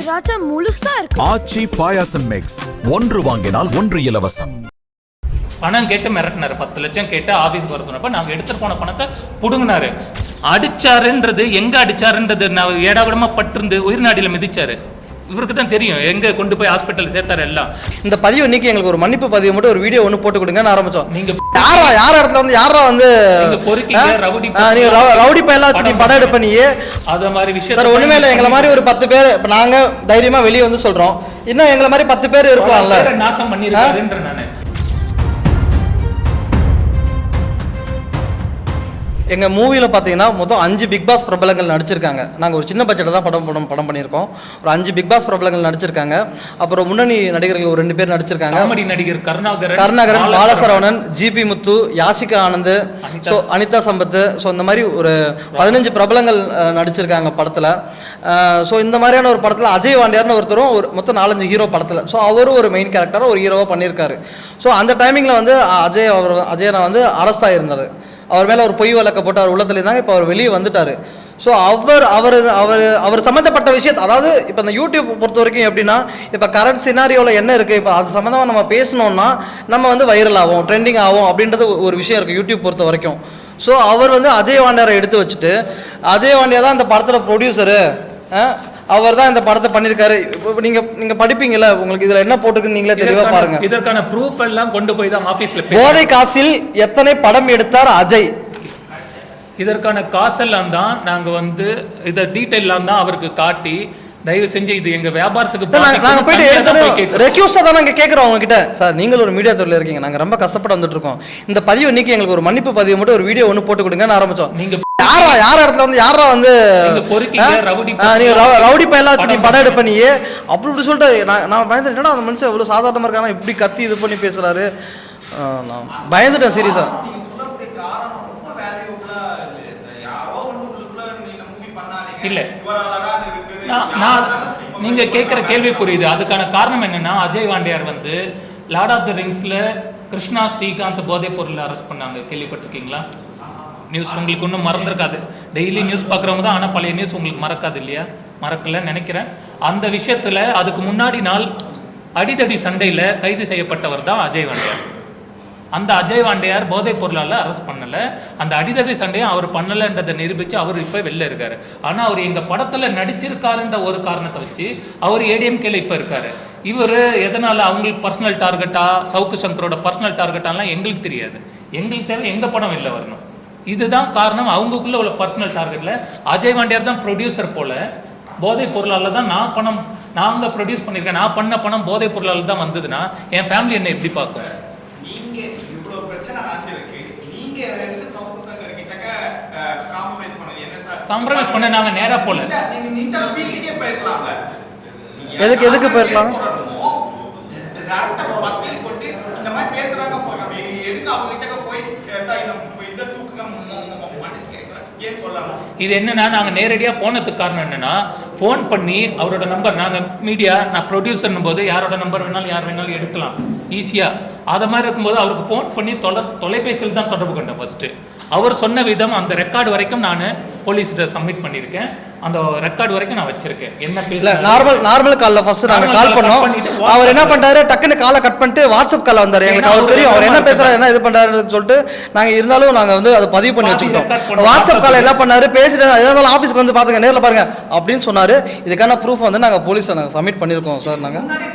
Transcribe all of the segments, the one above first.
திராட்சை முழுசா இருக்கு. ஆச்சி பாயாசம் மிக்ஸ் ஒன்று வாங்கினால் ஒன்று இலவசம். பணம் கேட்டு மிரட்டினாரு. பத்து லட்சம் கேட்டு ஆஃபீஸ்க்கு வர சொன்னப்ப நாங்கள் எடுத்துட்டு போன பணத்தை புடுங்கினாரு. அடிச்சாருன்றது எங்க அடிச்சாருன்றது நான் ஏடாகூடமா பட்டிருந்து உயிர்நாடியில் மிதிச்சாரு. இவருக்கு தான் தெரியும். எங்க கொண்டு போய் ஹாஸ்பிட்டல் சேர்த்தாரு எல்லாம். இந்த பதிவு நீக்கி எங்களுக்கு ஒரு மன்னிப்பு பதிவு மட்டும் ஒரு வீடியோ ஒன்று போட்டு கொடுங்கன்னு ஆரம்பிச்சோம். நீங்க யாரா யார் இடத்துல வந்து யாரா வந்து பொறுக்கீங்க? ரவுடி ரவுடி பையலா வச்சு நீ படம் எடுப்ப நீ. அத மாதிரி விஷயம் சார் ஒண்ணுமே இல்லை எங்களை மாதிரி ஒரு பத்து பேர் இப்போ நாங்க தைரியமா வெளியே வந்து சொல்றோம். இன்னும் எங்களை மாதிரி பத்து பேர் இருக்கலாம்ல நாசம் பண்ணிருக்காருன்ற நானு. எங்க மூவில பாத்தீங்கன்னா மொத்தம் அஞ்சு பிக் பாஸ் பிரபலங்கள் நடிச்சிருக்காங்க. நாங்க ஒரு சின்ன பட்ஜெட்டில் தான் படம் படம் படம் பண்ணியிருக்கோம். ஒரு அஞ்சு பிக் பாஸ் பிரபலங்கள் நடிச்சிருக்காங்க. அப்புறம் முன்னணி நடிகர்கள் ஒரு ரெண்டு பேர் நடிச்சிருக்காங்க. காமெடி நடிகர் Karunakaran Karunakaran Balasaravanan GP Muthu Yashika Anand so Anitha Sampath so இந்த மாதிரி ஒரு பதினஞ்சு பிரபலங்கள் நடிச்சிருக்காங்க படத்தில். ஸோ இந்த மாதிரியான ஒரு படத்தில் அஜய் வாண்டியார்னு ஒருத்தரும் ஒரு மொத்தம் நாலஞ்சு ஹீரோ படத்தில். ஸோ அவரும் ஒரு மெயின் கேரக்டராக ஒரு ஹீரோவாக பண்ணியிருக்காரு. ஸோ அந்த டைமிங்கில் வந்து அஜய் அவர் அஜய் வந்து அரசாக இருந்தார் அவர் மேலே ஒரு பொய் வழக்க போட்டு அவர் உள்ளத்துல இருந்தாங்க இப்போ அவர் வெளியே வந்துட்டார். ஸோ அவர் அவர் அவர் அவர் சம்மந்தப்பட்ட விஷயத்தை அதாவது இப்போ இந்த யூடியூப் பொறுத்த வரைக்கும் எப்படின்னா இப்போ கரண்ட் சினாரியோவில் என்ன இருக்குது இப்போ அது சம்மந்தமாக நம்ம பேசணுன்னா நம்ம வந்து வைரல் ஆகும் ட்ரெண்டிங் ஆகும் அப்படின்றது ஒரு விஷயம் இருக்குது யூடியூப் பொறுத்த வரைக்கும். ஸோ அவர் வந்து அஜய் வாண்டியாரை எடுத்து வச்சுட்டு அஜய் வாண்டியா தான் அந்த படத்தில் ப்ரொடியூசரு அவர் தான் இந்த படத்தை பண்ணியிருக்காரு. இப்போ நீங்கள் நீங்கள் படிப்பீங்கல்ல உங்களுக்கு இதில் என்ன போட்டிருக்குன்னு நீங்களே தெளிவாக இதற்கான- பாருங்கள் இதற்கான ப்ரூஃப் எல்லாம் கொண்டு போய் தான் ஆபீஸ்ல போதை காசில் எத்தனை படம் எடுத்தார் அஜய்? இதற்கான காசெல்லாம் தான் நாங்க வந்து இத டீட்டெயிலாம் தான் அவருக்கு காட்டி தயவு செஞ்சு இது எங்க வியாபாரத்துக்கு நாங்க நாங்க போயிட்டு எடுத்து கேட்கிறோம். ரெக்யூஸாக தான் நாங்கள் கேட்குறோம் உங்ககிட்ட. சார் நீங்கள் ஒரு மீடியா துறையில் இருக்கீங்க. நாங்கள் ரொம்ப கஷ்டப்பட்டு வந்துட்டு இருக்கோம். இந்த பதிவு நீக்கி எங்களுக்கு ஒரு மன்னிப்பு பதிவு மட்டும் ஒரு வீடியோ ஒன்று போட்டு கொடுங்கன்னு ஆரம்பிச்சோம். நீங்க யாரா யார் இடத்துல வந்து யாரா வந்து நீங்க பொறுக்கீங்க, ஆ? ரவுடி ஆ, நீங்க ரவு- ரவுடி பையலா வச்சு நீ படம் எடுப்ப நீ. அப்படி இப்படி சொல்லிட்டு நான் நான் பயந்துட்டேன். என்னடா அந்த மனுஷன் இவ்வளோ சாதாரணமாக இருக்கானா? இப்படி கத்தி இது பண்ணி பேசுறாரு. நான் பயந்துட்டேன் சீரியஸா நீங்க சொல்லக்கூடிய காரணம் ரொம்ப வேல்யூபிளா இல்லையே சார் நீங்க பண்ணாதீங்க. இல்ல. நான் நான் நீங்க கேட்குற கேள்வி புரியுது. அதுக்கான காரணம் என்னன்னா அஜய் வாண்டியார் வந்து லார்ட் ஆஃப் த ரிங்ஸ்ல கிருஷ்ணா ஸ்ரீகாந்த் போதைப் பொருள் அரெஸ்ட் பண்ணாங்க. கேள்விப்பட்டிருக்கீங்களா? நியூஸ் உங்களுக்கு ஒன்றும் மறந்துருக்காது. டெய்லி நியூஸ் பார்க்குறவங்க தான் ஆனால் பழைய நியூஸ் உங்களுக்கு மறக்காது இல்லையா? மறக்கல நினைக்கிறேன். அந்த விஷயத்துல அதுக்கு முன்னாடி நாள் அடிதடி சண்டையில் கைது செய்யப்பட்டவர் தான் அஜய் வாண்டியார் அந்த அஜய் வாண்டையார் போதைப் பொருளால் அரெஸ்ட் பண்ணலை. அந்த அடிதடி சண்டையை அவர் பண்ணலைன்றதை நிரூபித்து அவர் இப்போ வெளில இருக்கார். ஆனால் அவர் எங்கள் படத்தில் நடிச்சிருக்காருன்ற ஒரு காரணத்தை வச்சு அவர் ஏடிஎம்கேல இப்போ இருக்கார். இவர் எதனால் அவங்களுக்கு பர்சனல் டார்கெட்டா சவுக்கு சங்கரோட பர்சனல் டார்கெட்டாலாம் எங்களுக்கு தெரியாது. எங்களுக்கு தேவை எங்கள் படம் வெளில வரணும். இதுதான் காரணம். அவங்களுக்குள்ள உள்ள பர்சனல் டார்கெட்டில் அஜய் வாண்டியார் தான் ப்ரொடியூசர் போல போதைப் பொருளால தான் நான் பணம் நாங்க ப்ரொடியூஸ் பண்ணியிருக்கேன். நான் பண்ண பணம் போதைப் பொருளால் தான் வந்ததுன்னா என் ஃபேமிலி என்னை எப்படி பார்க்கும் நீங்க இவ்வளவு பிரச்சனை ஆகிருக்கு நீங்க ரெண்டு சவுக்கு சங்கர் கிட்டக்க காம்ப்ரமைஸ் பண்ண நாங்க நேரா போல. எதுக்கு- எதுக்கு போயிருக்கலாம்? இது என்னன்னா நாங்க நேரடியா போனதுக்கு காரணம் என்னன்னா ஃபோன் பண்ணி அவரோட நம்பர் நாங்க மீடியா நான் ப்ரொடியூசர்னும் போது யாரோட நம்பர் வேணாலும் யார் வேணாலும் எடுக்கலாம். ஈஸியா அத மாதிரி இருக்கும்போது அவருக்கு ஃபோன் பண்ணி தொலை தொலைபேசியில் தான் தொடர்பு கொண்டேன் ஃபர்ஸ்ட் அவர் சொன்ன விதம் அந்த ரெக்கார்டு வரைக்கும் நான் போலீஸ்கிட்ட சப்மிட் பண்ணியிருக்கேன். அந்த ரெக்கார்டு வரைக்கும் நான் வச்சிருக்கேன். என்ன இல்ல பேச நார்மல் நார்மல் கால்ல ஃபர்ஸ்ட் நாங்க Normal கால் பண்ணோம். அவர் என்ன பண்றாரு? டக்குன்னு காலை கட் பண்ணிட்டு வாட்ஸ்அப் கால் வந்தாரு. எங்களுக்கு அவர் தெரியும். அவர் என்ன பேசுறாரு? என்ன இது பண்றாருன்னு சொல்லிட்டு நாங்க இருந்தாலும் நாங்க வந்து அதை பதிவு பண்ணி வச்சுக்கிட்டோம். வாட்ஸ்அப் கால் என்ன பண்ணாரு? பேசிட்டு ஏதாவது ஆஃபீஸ்க்கு வந்து பாத்துங்க நேர்ல பாருங்க. அப்படின்னு சொன்னாரு. இதுக்கான ப்ரூஃப் வந்து நாங்க போலீஸ்ல நாங்க சப்மிட் பண்ணிருக்கோம் சார் நாங்க முன்னாடி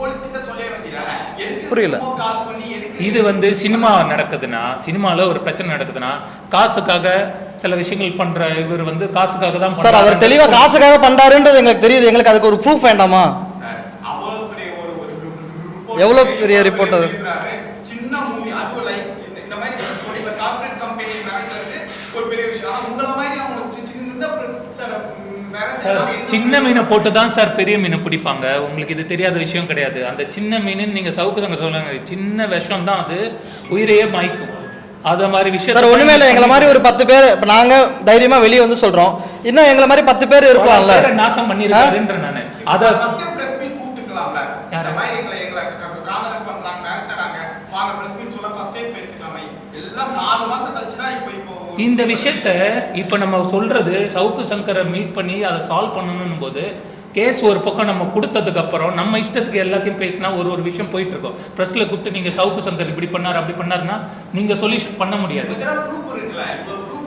போலீஸ் கிட்ட சொல்ல வேண்டியதா எதுக்கு புரியல. இது வந்து சினிமா நடக்குதுன்னா சினிமால ஒரு பிரச்சனை நடக்குதுன்னா காசுக்காக சில விஷயங்கள் பண்ற இவர் வந்து காசுக்காக தான் சார் அவர் தெளிவா காசுக்காக பண்றாருன்றது எங்களுக்கு தெரியுது. எங்களுக்கு அதுக்கு ஒரு ப்ரூஃப் வேண்டாமா? சார், அவ்வளவு பெரிய ஒரு ஒரு report எவ்வளவு பெரிய reporter? பேசுறாரு. சின்ன மூவி அதுவும் லைக் இந்த மாதிரி ஒரு சில கார்ப்பரேட் கம்பெனி நடக்கிறது ஒரு பெரிய விஷயம் ஆனா உங்கள மாதிரி அவங்க சின்ன சின்ன சார் ம், வேற சார் சின்ன மீனை போட்டு தான் சார் பெரிய மீனை பிடிப்பாங்க. உங்களுக்கு இது தெரியாத விஷயம் கிடையாது. அந்த சின்ன மீன் நீங்க சவுக்கு தங்க சொல்லுங்க சின்ன விஷம் தான் அது. உயிரையே மாய்க்கும். அத மாதிரி விஷயம் சார் ஒண்ணுமே இல்லை. எங்களை மாதிரி ஒரு பத்து பேர் இப்ப நாங்க தைரியமா வெளியே வந்து சொல்றோம். இன்னும் எங்களை மாதிரி பத்து பேர் இருக்கலாம்ல நாசம் பண்ணிருக்காருன்ற நானு. அத எல்லாம் நாலு மாசம் இந்த விஷயத்த இப்போ நம்ம சொல்றது சவுக்கு சங்கரை மீட் பண்ணி அதை சால்வ் பண்ணணும் போது கேஸ் ஒரு பக்கம் நம்ம கொடுத்ததுக்கு அப்புறம் நம்ம இஷ்டத்துக்கு எல்லாத்தையும் பேசினா ஒரு ஒரு விஷயம் போயிட்டு இருக்கோம் ப்ரெஸ்ல கூப்பிட்டு நீங்க சவுக்கு சங்கர் இப்படி பண்ணார் அப்படி பண்ணாருன்னா நீங்க சொல்யூஷன் பண்ண முடியாது.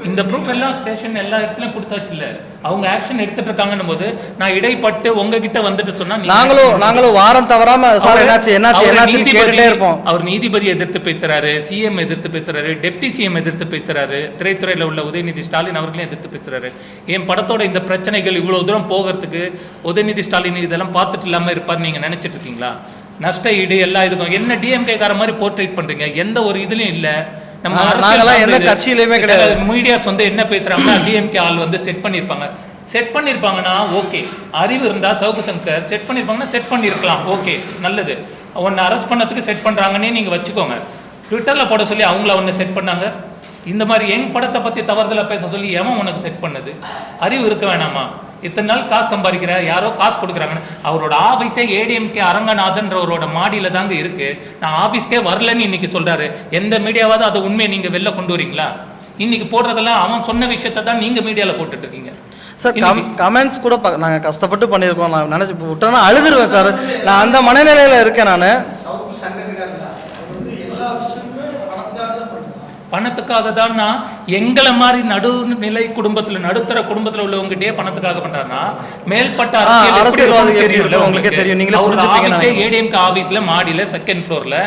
இந்த ப்ரூஃப் எல்லாம் ஸ்டேஷன் எல்லா இடத்துலயும் கொடுத்தாச்சு இல்ல அவங்க ஆக்ஷன் எடுத்துட்டு இருக்காங்கன்னும் போது நான் இடைப்பட்டு உங்ககிட்ட வந்துட்டு சொன்னா நீங்க நாங்களும் நாங்களும் வாரம் தவறாம சார் என்னாச்சு என்னாச்சு கேட்டுட்டே இருப்போம். அவர் நீதிபதி எதிர்த்து பேசுறாரு சிஎம் எதிர்த்து பேசுறாரு டெப்டி சிஎம் எதிர்த்து பேசுறாரு திரைத்துறையில உள்ள உதயநிதி ஸ்டாலின் அவர்களையும் எதிர்த்து பேசுறாரு. என் படத்தோட இந்த பிரச்சனைகள் இவ்வளவு தூரம் போகிறதுக்கு உதயநிதி ஸ்டாலின் இதெல்லாம் பார்த்துட்டு இல்லாம இருப்பார் நீங்க நினைச்சிட்டு இருக்கீங்களா? நஷ்ட ஈடு எல்லாம் இதுக்கும் என்ன டிஎம்கே கார மாதிரி போர்ட்ரேட் பண்றீங்க? எந்த ஒரு இதுலயும் இல்ல. நம்ம நாங்கெல்லாம் எந்த கட்சியிலயுமே கிடையாது. மீடியாஸ் வந்து என்ன பேசுறாங்கன்னா டிஎம்கே ஆள் வந்து செட் பண்ணியிருப்பாங்க செட் பண்ணியிருப்பாங்கன்னா ஓகே அறிவு இருந்தா சவுக்கு சங்கர் செட் பண்ணியிருப்பாங்கன்னா செட் பண்ணியிருக்கலாம் ஓகே நல்லது. உன்னை அரெஸ்ட் பண்ணதுக்கு செட் பண்றாங்கன்னே நீங்க வச்சுக்கோங்க. ட்விட்டர்ல போட சொல்லி அவங்கள உன்னை செட் பண்ணாங்க. இந்த மாதிரி எங் படத்தை பத்தி தவறுதலா பேச சொல்லி எவன் உனக்கு செட் பண்ணது? அறிவு இருக்க வேணாமா? இத்தனை நாள் காசு சம்பாதிக்கிற யாரோ காசு கொடுக்குறாங்கன்னு. அவரோட ஆஃபீஸே ஏடிஎம்கே அரங்கநாதன்றவரோட மாடியில தாங்க இருக்கு. நான் ஆஃபீஸ்க்கே வரலன்னு இன்னைக்கு சொல்றாரு. எந்த மீடியாவாவது அதை உண்மையை நீங்க வெளில கொண்டு வரீங்களா? இன்னைக்கு போடுறதெல்லாம் அவன் சொன்ன விஷயத்தை தான் நீங்க மீடியால போட்டுட்டு இருக்கீங்க. சார் கம் கமெண்ட்ஸ் கூட பா- நாங்க கஷ்டப்பட்டு பண்ணியிருக்கோம். நான் நினைச்சு விட்டோன்னா அழுதுருவேன் சார் நான் அந்த மனநிலையில இருக்கேன் நான் சவுக்கு சங்கர் இருக்காருல்ல அவர் வந்து எல்லா விஷயமுமே பணத்துக்காக தான் பண்ணுறாங்க பணத்துக்காக தான் நான் எங்களை மாதிரி நடுநிலை குடும்பத்துல நடுத்தர குடும்பத்துல உள்ளவங்ககிட்டயே பணத்துக்காக பண்றாருன்னா மேல்பட்ட அரசியல் உங்களுக்கே. தெரியும். ஏடிஎம்கே ஆபீஸ்ல மாடியில செகண்ட் ஃப்ளோர்ல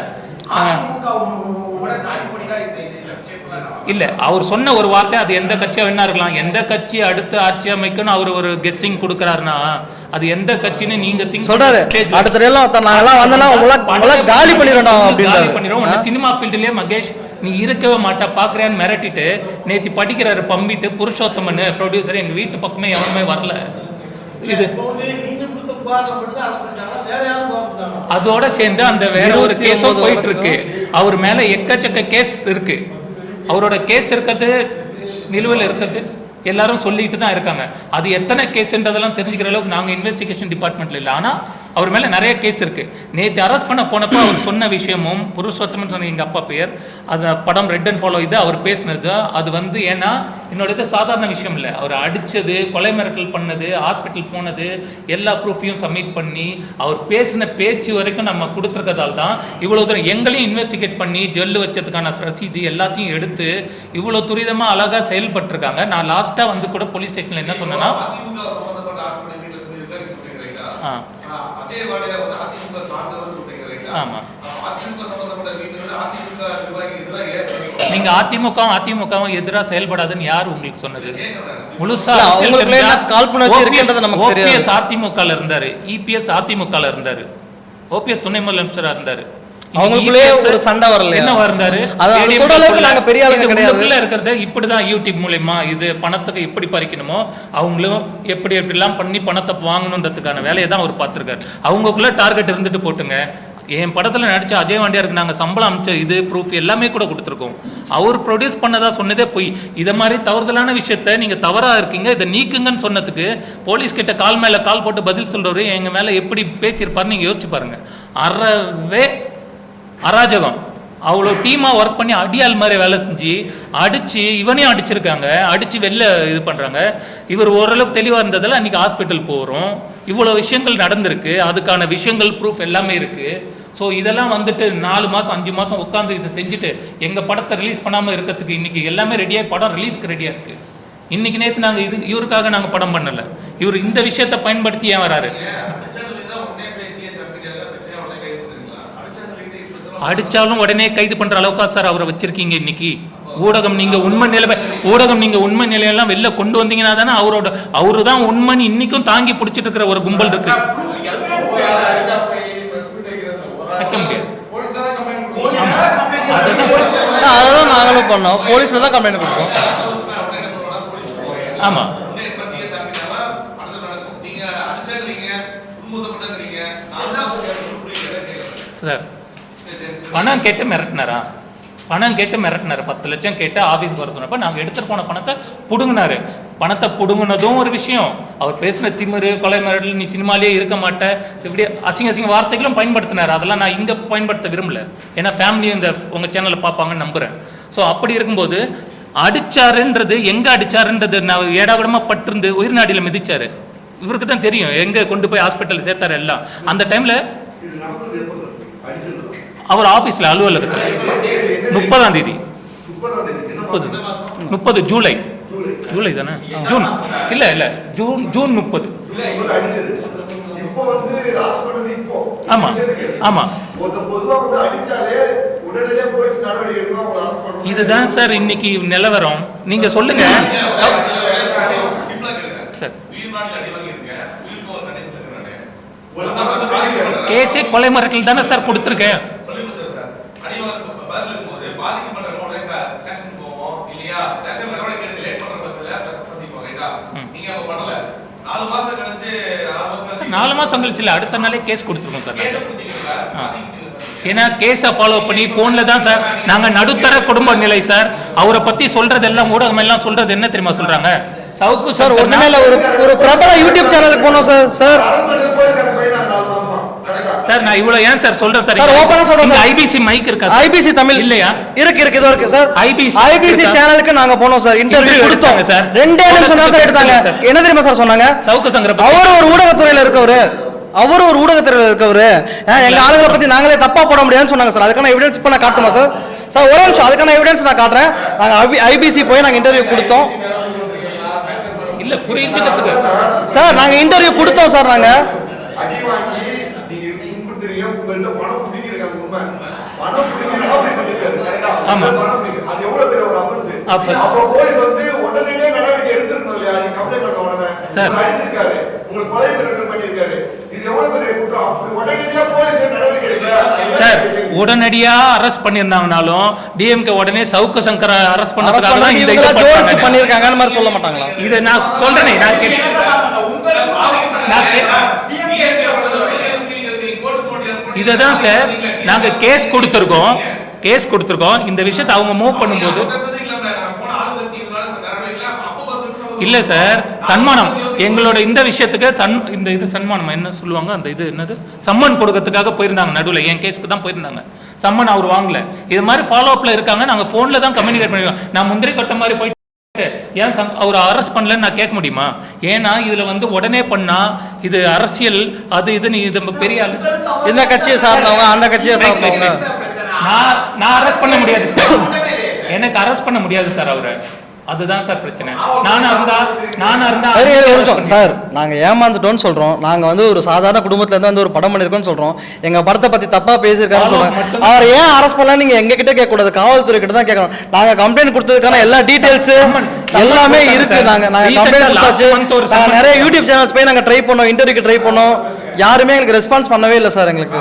இல்ல அவர் சொன்ன ஒரு வார்த்தை அது எந்த கட்சியா வேணா இருக்கலாம். எந்த கட்சி அடுத்து ஆட்சி அமைக்கணும் அவர் ஒரு கெஸ்ஸிங் கொடுக்கறாருன்னா அது எந்த கட்சின்னு நீங்க திங்க் சொல்றாரு. அடுத்த நாங்கெல்லாம் வந்தோம்னா உங்களை காலி பண்ணிடணும் காலி அப்படின்றாரு. பண்ணிடுவோம் உன்னை சினிமா ஃபீல்டுலயே மகேஷ் நீ இருக்கவே மாட்டா பாக்குறியான்னு மிரட்டிட்டு நேத்தி படிக்கிறாரு பம்பிட்டு புருஷோத்தமன் ப்ரொடியூசர் எங்க வீட்டு பக்கமே எவனுமே வரல. இது அதோட சேர்ந்து அந்த வேற ஒரு கேஸும் போயிட்டு இருக்கு அவர் மேல எக்கச்சக்க கேஸ் இருக்கு. அவரோட கேஸ் இருக்கிறது நிலுவையில் இருக்கிறது எல்லாரும் சொல்லிட்டு தான் இருக்காங்க. அது எத்தனை கேஸ்ன்றதெல்லாம் தெரிஞ்சுக்கிற அளவுக்கு நாங்க இன்வெஸ்டிகேஷன் டிபார்ட்மெண்ட்ல இல்லை. ஆனா அவர் மேலே நிறைய கேஸ் இருக்குது நேற்று அரெஸ்ட் பண்ண போனப்போ அவர் சொன்ன விஷயமும் புருஷோத்தமன் சொன்ன எங்கள் அப்பா பேர் அந்த படம் ரெட் அண்ட் ஃபாலோ இது அவர் பேசினது. அது வந்து ஏன்னா என்னோட இது சாதாரண விஷயம் இல்லை. அவர் அடித்தது கொலை மிரட்டல் பண்ணது ஹாஸ்பிட்டல் போனது எல்லா ப்ரூஃபையும் சப்மிட் பண்ணி அவர் பேசின பேச்சு வரைக்கும் நம்ம கொடுத்துருக்கதால் தான் இவ்வளோ தூரம் எங்களையும் இன்வெஸ்டிகேட் பண்ணி ஜெல்லு வச்சதுக்கான ரசீது எல்லாத்தையும் எடுத்து இவ்வளோ துரிதமாக அழகாக செயல்பட்டுருக்காங்க. நான் லாஸ்ட்டாக வந்து கூட போலீஸ் ஸ்டேஷனில் என்ன சொன்னேன்னா அதிமுக சம்பந்தப்பட்ட ஆட்கள் வீட்டுல இருந்து இருக்காரு சொல்றீங்க ரைட்டா ஆ ஆ, அஜய் வாடியா வந்து அதிமுக சார்ந்தவர் சொல்றீங்க ரைட்டா ஆமா. அதிமுக சம்பந்தப்பட்ட வீட்டுல அதிமுக எதிராக? நீங்கள் அதிமுகவும் அதிமுகவும் எதிராக செயல்படாதுன்னு யார் உங்களுக்கு சொன்னது? முழுசா. OPS அதிமுகல இருந்தாரு. இபிஎஸ் அதிமுகல இருந்தாரு. ஓபிஎஸ் துணை முதலமைச்சரா இருந்தாரு. இன்னைக்கு அவங்களுக்குள்ளேயே EPS ஒரு சண்டை வரலையா? என்ன இருந்தாரு அது- அது ADMK சொல்ற அளவுக்கு நாங்க பெரிய ஆளுங்க கிடையாது. இருக்கிறத இப்படிதான் யூடியூப் மூலயமா இது பணத்துக்கு எப்படி பறிக்கணுமோ அவங்களும் எப்படி எப்படிலாம் பண்ணி பணத்தை வாங்கணுன்றதுக்கான வேலையை தான் அவர் பார்த்துருக்காரு. அவங்களுக்குள்ள டார்கெட் இருந்துட்டு போட்டுங்க. என் படத்துல நடிச்ச அஜய் வாண்டியாருக்கு நாங்க சம்பளம் அமைச்ச இது ப்ரூஃப் எல்லாமே கூட கொடுத்துருக்கோம். அவர் ப்ரொடியூஸ் பண்ணதா சொன்னதே பொய். இதை மாதிரி தவறுதலான விஷயத்த நீங்க தவறா இருக்கீங்க இதை நீக்குங்கன்னு சொன்னதுக்கு போலீஸ் கிட்ட கால் மேல கால் போட்டு பதில் சொல்றவரு எங்க மேல எப்படி பேசியிருப்பாரு நீங்க யோசிச்சு பாருங்க. அறவே அராஜகம். அவ்வளோ டீமாக ஒர்க் பண்ணி அடியாள் மாதிரி வேலை செஞ்சு அடித்து இவனையும் அடிச்சிருக்காங்க. அடித்து வெளில இது பண்ணுறாங்க இவர் ஓரளவுக்கு தெளிவாக இருந்ததில் அன்றைக்கி ஹாஸ்பிட்டல் போகிறோம் இவ்வளோ விஷயங்கள் நடந்திருக்கு. அதுக்கான விஷயங்கள் ப்ரூஃப் எல்லாமே இருக்குது ஸோ இதெல்லாம் வந்துட்டு நாலு மாதம் அஞ்சு மாதம் உட்காந்து இதை செஞ்சுட்டு எங்கள் படத்தை ரிலீஸ் பண்ணாமல் இருக்கிறதுக்கு இன்றைக்கி எல்லாமே ரெடியாக படம் ரிலீஸ்க்கு ரெடியாக இருக்குது இன்றைக்கி நேற்று நாங்கள் இது இவருக்காக நாங்கள் படம் பண்ணலை. இவர் இந்த விஷயத்தை பயன்படுத்தி ஏன் வராரு அடிச்சாங்க தான் உடனே போய் டிஎச் அனுப்பிட்டாங்க பிரச்சனை உடனே கைது பண்ணிருக்கலாம் அடிச்சாங்க அடிச்சாலும் உடனே கைது பண்ற அளவுக்கா சார் அவரை வச்சிருக்கீங்க இன்னைக்கு? ஊடகம் நீங்க உண்மை நிலைமை ஊடகம் நீங்க உண்மை நிலையெல்லாம் வெளில கொண்டு வந்தீங்கன்னா தானே அவரோட அவரு தான் உண்மைன்னு இன்னைக்கும் தாங்கி பிடிச்சிட்டு இருக்கிற ஒரு கும்பல் இருக்கு. வைக்க முடியாது. அதெல்லாம் நாங்களும் பண்ணோம். போலீஸ்ல தான் கம்ப்ளைண்ட் கொடுத்தோம். ஆமா. உடனே இப்ப டிஎச் அனுப்பிட்டாங்க அடுத்து நடக்கும் நீங்க அடிச்சாங்கிறீங்க உண்முதப்பட்டங்கிறீங்க நான் தான் புரியல கேட்கறேன். சார் பணம் கேட்டு மிரட்டினாரா? பணம் கேட்டு மிரட்டினார். பத்து லட்சம் கேட்டு ஆஃபீஸ்க்கு வர சொன்னப்போ நாங்கள் எடுத்துகிட்டு போன பணத்தை பிடுங்கினாரு. பணத்தை பிடுங்கினதும் ஒரு விஷயம். அவர் பேசின திமிரு கொலை மிரட்டல் நீ சினிமாலேயே இருக்க மாட்டேன் இப்படி அசிங்க அசிங்க வார்த்தைகளும் பயன்படுத்தினார். அதெல்லாம் நான் இங்கே பயன்படுத்த விரும்பல. ஏன்னா ஃபேமிலியும் இந்த உங்கள் சேனலை பார்ப்பாங்கன்னு நம்புகிறேன் ஸோ அப்படி இருக்கும்போது அடிச்சாருன்றது எங்கே அடிச்சாருன்றது நான் ஏடாவிடமாக பட்டிருந்து உயிர்நாடியில் மிதிச்சார். இவருக்கு தான் தெரியும். எங்கே கொண்டு போய் ஹாஸ்பிட்டல் சேர்த்தாரு எல்லாம். அந்த டைமில் அவர் ஆஃபீஸில் அலுவலகத்தில். முப்பதாம் தேதி. முப்பது. முப்பது ஜூலை. ஜூலை தானே? ஜூன். இல்லை இல்லை. ஜூன் ஜூன் முப்பது. ஆமாம் ஆமாம் இதுதான் சார் இன்னைக்கு நிலவரம். நீங்க சொல்லுங்க. கேசே கொலை மரத்தில் தானே சார் கொடுத்துருக்கேன் சொல்லி கொடுத்துரு சார் அடி வாங்க பதில் இருக்கும்போது பாதிக்கப்பட்ட உடனே ஸ்டேஷன் போவோம் இல்லையா ஸ்டேஷன் நடவடிக்கை எடுக்க லேட் பண்ற பட்சத்தில் பிரஸ் சந்திப்போம் ரைட்டா நீங்க அப்ப பண்ணல நாலு மாசம் கழிச்சு நாலு மாசம் கழிச்சு இல்ல அடுத்த நாளே கேஸ் கொடுத்துருக்கோம் சார் ஏன்னா கேஸை ஃபாலோ பண்ணி ஃபோனில் தான் சார். நாங்கள் நடுத்தர குடும்ப நிலை சார். அவரை பற்றி சொல்றதெல்லாம் ஊடகம் எல்லாம் சொல்றது என்ன தெரியுமா சொல்றாங்க? சவுக்கு சார் ஒண்ணுமே இல்லை. ஒரு ஒரு பிரபல யூடியூப் சேனலுக்கு போனோம் சார் சார் ஹாஸ்பிட்டல் போலீஸ் அந்த பையன் நாலு மாசமா கரெக்டா சார் நான் இவ்வளவு ஏன் சார் சொல்றேன் சார்? சார், ஆ சொல்றேன் சார். ஐபிசி மைக் இருக்கா? ஐபிசி தமிழ். இல்லையா? இருக்கு இருக்கு இதோ இருக்கு சார். ஐபிசி இருக்கா? சேனலுக்கு நாங்க போனோம் சார். இன்டர்வியூ கொடுத்தோம் சார். ரெண்டே நிமிஷம் தான் சார் எடுத்தாங்க. என்ன தெரியுமா சார் சொன்னாங்க? சவுக்கு சங்கர அவர் ஒரு ஊடகத்துறையில இருக்கவரு. அவர் ஒரு ஊடகத்துறையில இருக்கவரு. எங்க ஆளுங்களை பத்தி நாங்களே தப்பா போட முடியாதுன்னு சொன்னாங்க சார். அதுக்கான எவிடன்ஸ் இப்ப நான் காட்டுமா சார்? சார் ஒரு நிமிஷம். அதுக்கான எவிடன்ஸ் நான் காட்டுறேன். நாங்க ஐபிசி போய் நாங்க இன்டர்வியூ கொடுத்தோம். இல்ல புரிஞ்சுக்கிறதுக்கு. சார் நாங்க இன்டர்வியூ கொடுத்தோம் சார் நாங்க. ஆமா. அது எவ்வளவு பெரிய ஒரு அஃபென்ஸ் Offense. அப்போ போலீஸ் வந்து உடனடியே நடவடிக்கை எடுத்திருக்கணும் இல்லையா? நீங்க கம்ப்ளைண்ட் பண்ண உடனே. சார். அடிச்சிருக்காரு. உங்களுக்கு கொலை மிரட்டல் பண்ணியிருக்காரு. இது எவ்வளவு பெரிய குற்றம்? அப்படி உடனடியா போலீஸ் நடவடிக்கை எடுக்கல. சார் உடனடியா அரெஸ்ட் பண்ணியிருந்தாங்கனாலும் டிஎம்கே உடனே சவுக்கு சங்கர அரெஸ்ட் பண்ணதுக்காக தான் இதை ஜோடிச்சு பண்ணாங்க. பண்ணிருக்காங்கன்னு மாதிரி சொல்ல மாட்டாங்களா? இதை நான் சொல்றேனே நான் கேள்வி நான் கே- இதை தான் சார் நாங்க கேஸ் கொடுத்துருக்கோம். கேஸ் கொடுத்துருக்கோம். இந்த விஷயத்தை அவங்க மூவ் பண்ணும்போது இல்ல சார் சன்மானம். எங்களோட இந்த விஷயத்துக்கு சன் இந்த இது சன்மானம்? என்ன சொல்லுவாங்க? அந்த இது என்னது? சம்மன் கொடுக்கறதுக்காக போயிருந்தாங்க நடுவில். என் கேஸ்க்கு தான் போயிருந்தாங்க. சம்மன் அவர் வாங்கல. இது மாதிரி ஃபாலோ அப்ல இருக்காங்க. நாங்க ஃபோன்ல தான் கம்யூனிகேட் பண்ணிருக்கோம். நான் முந்திரி கட்ட மாதிரி போயிட்டு ஏன் சம் அவர் அரெஸ்ட் பண்ணலன்னு நான் கேட்க முடியுமா? ஏன்னா இதுல வந்து உடனே பண்ணா இது அரசியல் அது இது நீ இது பெரிய ஆளு இந்த கட்சியை சார்ந்தவங்க அந்த கட்சியை சார்ந்தவங்க. நான் நான் அரெஸ்ட் பண்ண முடியாது சார் எனக்கு அரெஸ்ட் பண்ண முடியாது சார் அவரை. அதுதான் சார் பிரச்சனை. நானா இருந்தா நானா இருந்தா சரி சரி, ஒரு arrest நிமிஷம். பண்ணி- சார் நாங்க ஏமாந்துட்டோம்னு சொல்றோம். நாங்க வந்து ஒரு சாதாரண குடும்பத்துல இருந்து வந்து ஒரு படம் பண்ணிருக்கோம்னு சொல்றோம். எங்க படத்தை பத்தி தப்பா பேசியிருக்காருன்னு சொல்றாங்க அவர் ஏன் அரெஸ்ட் பண்ணலாம் நீங்க எங்க கிட்ட கேட்க கூடாது காவல்துறை கிட்ட தான் கேட்கணும். நாங்க கம்ப்ளைண்ட் கொடுத்ததுக்கான எல்லா டீடைல்ஸ் எல்லாமே இருக்கு. நாங்க நாங்க கம்ப்ளைண்ட் கொடுத்தாச்சு. நிறைய. யூடியூப் சேனல்ஸ் போய் நாங்க ட்ரை பண்ணோம் இன்டர்வியூக்கு ட்ரை பண்ணோம். யாருமே எங்களுக்கு ரெஸ்பான்ஸ் பண்ணவே இல்லை சார் எங்களுக்கு.